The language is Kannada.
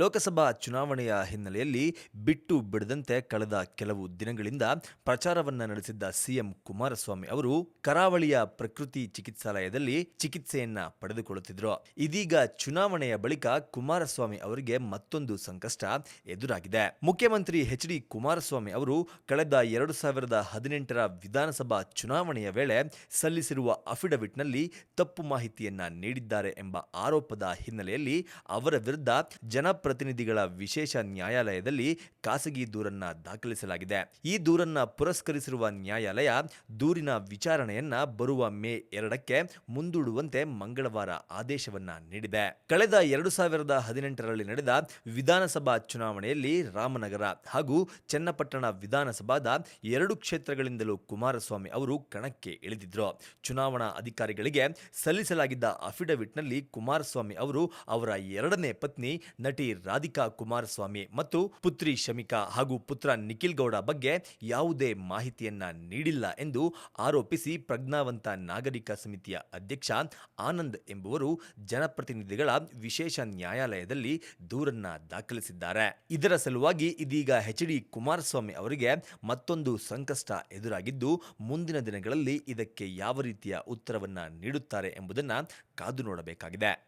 ಲೋಕಸಭಾ ಚುನಾವಣೆಯ ಹಿನ್ನೆಲೆಯಲ್ಲಿ ಬಿಟ್ಟು ಬಿಡದಂತೆ ಕಳೆದ ಕೆಲವು ದಿನಗಳಿಂದ ಪ್ರಚಾರವನ್ನ ನಡೆಸಿದ್ದ ಸಿಎಂ ಕುಮಾರಸ್ವಾಮಿ ಅವರು ಕರಾವಳಿಯ ಪ್ರಕೃತಿ ಚಿಕಿತ್ಸಾಲಯದಲ್ಲಿ ಚಿಕಿತ್ಸೆಯನ್ನ ಪಡೆದುಕೊಳ್ಳುತ್ತಿದ್ರು. ಇದೀಗ ಚುನಾವಣೆಯ ಬಳಿಕ ಕುಮಾರಸ್ವಾಮಿ ಅವರಿಗೆ ಮತ್ತೊಂದು ಸಂಕಷ್ಟ ಎದುರಾಗಿದೆ. ಮುಖ್ಯಮಂತ್ರಿ ಎಚ್ ಡಿ ಕುಮಾರಸ್ವಾಮಿ ಅವರು ಕಳೆದ ಎರಡು ಸಾವಿರದ ಹದಿನೆಂಟರ ವಿಧಾನಸಭಾ ಚುನಾವಣೆಯ ವೇಳೆ ಸಲ್ಲಿಸಿರುವ ಅಫಿಡವಿಟ್ನಲ್ಲಿ ತಪ್ಪು ಮಾಹಿತಿಯನ್ನ ನೀಡಿದ್ದಾರೆ ಎಂಬ ಆರೋಪದ ಹಿನ್ನೆಲೆಯಲ್ಲಿ ಅವರ ವಿರುದ್ಧ ಜನಪ್ರತಿನಿಧಿಗಳ ವಿಶೇಷ ನ್ಯಾಯಾಲಯದಲ್ಲಿ ಖಾಸಗಿ ದೂರನ್ನ ದಾಖಲಿಸಲಾಗಿದೆ. ಈ ದೂರನ್ನ ಪುರಸ್ಕರಿಸಿರುವ ನ್ಯಾಯಾಲಯ ದೂರಿನ ವಿಚಾರಣೆಯನ್ನ ಬರುವ ಮೇ ಎರಡಕ್ಕೆ ಮುಂದೂಡುವಂತೆ ಮಂಗಳವಾರ ಆದೇಶವನ್ನ ನೀಡಿದೆ. ಕಳೆದ ಎರಡು ಸಾವಿರದ ಹದಿನೆಂಟರಲ್ಲಿ ನಡೆದ ವಿಧಾನಸಭಾ ಚುನಾವಣೆಯಲ್ಲಿ ರಾಮನಗರ ಹಾಗೂ ಚನ್ನಪಟ್ಟಣ ವಿಧಾನಸಭಾದ ಎರಡು ಕ್ಷೇತ್ರಗಳಿಂದಲೂ ಕುಮಾರಸ್ವಾಮಿ ಅವರು ಕಣಕ್ಕೆ ಇಳಿದಿದ್ರು. ಚುನಾವಣಾ ಅಧಿಕಾರಿಗಳಿಗೆ ಸಲ್ಲಿಸಲಾಗಿದ್ದ ಅಫಿಡವಿಟ್ನಲ್ಲಿ ಕುಮಾರಸ್ವಾಮಿ ಅವರು ಅವರ ಎರಡನೇ ಪತ್ನಿ ನಟಿ ರಾಧಿಕಾ ಕುಮಾರಸ್ವಾಮಿ ಮತ್ತು ಪುತ್ರಿ ಶಮಿಕಾ ಹಾಗೂ ಪುತ್ರ ನಿಖಿಲ್ ಗೌಡ ಬಗ್ಗೆ ಯಾವುದೇ ಮಾಹಿತಿಯನ್ನ ನೀಡಿಲ್ಲ ಎಂದು ಆರೋಪಿಸಿ ಪ್ರಜ್ಞಾವಂತ ನಾಗರಿಕ ಸಮಿತಿಯ ಅಧ್ಯಕ್ಷ ಆನಂದ್ ಎಂಬುವರು ಜನಪ್ರತಿನಿಧಿಗಳ ವಿಶೇಷ ನ್ಯಾಯಾಲಯದಲ್ಲಿ ದೂರನ್ನ ದಾಖಲಿಸಿದ್ದಾರೆ. ಇದರ ಸಲುವಾಗಿ ಇದೀಗ ಎಚ್ ಡಿ ಕುಮಾರಸ್ವಾಮಿ ಅವರಿಗೆ ಮತ್ತೊಂದು ಸಂಕಷ್ಟ ಎದುರಾಗಿದ್ದು, ಮುಂದಿನ ದಿನಗಳಲ್ಲಿ ಇದಕ್ಕೆ ಯಾವ ರೀತಿಯ ಉತ್ತರವನ್ನ ನೀಡುತ್ತಾರೆ ಎಂಬುದನ್ನ ಕಾದು ನೋಡಬೇಕಾಗಿದೆ.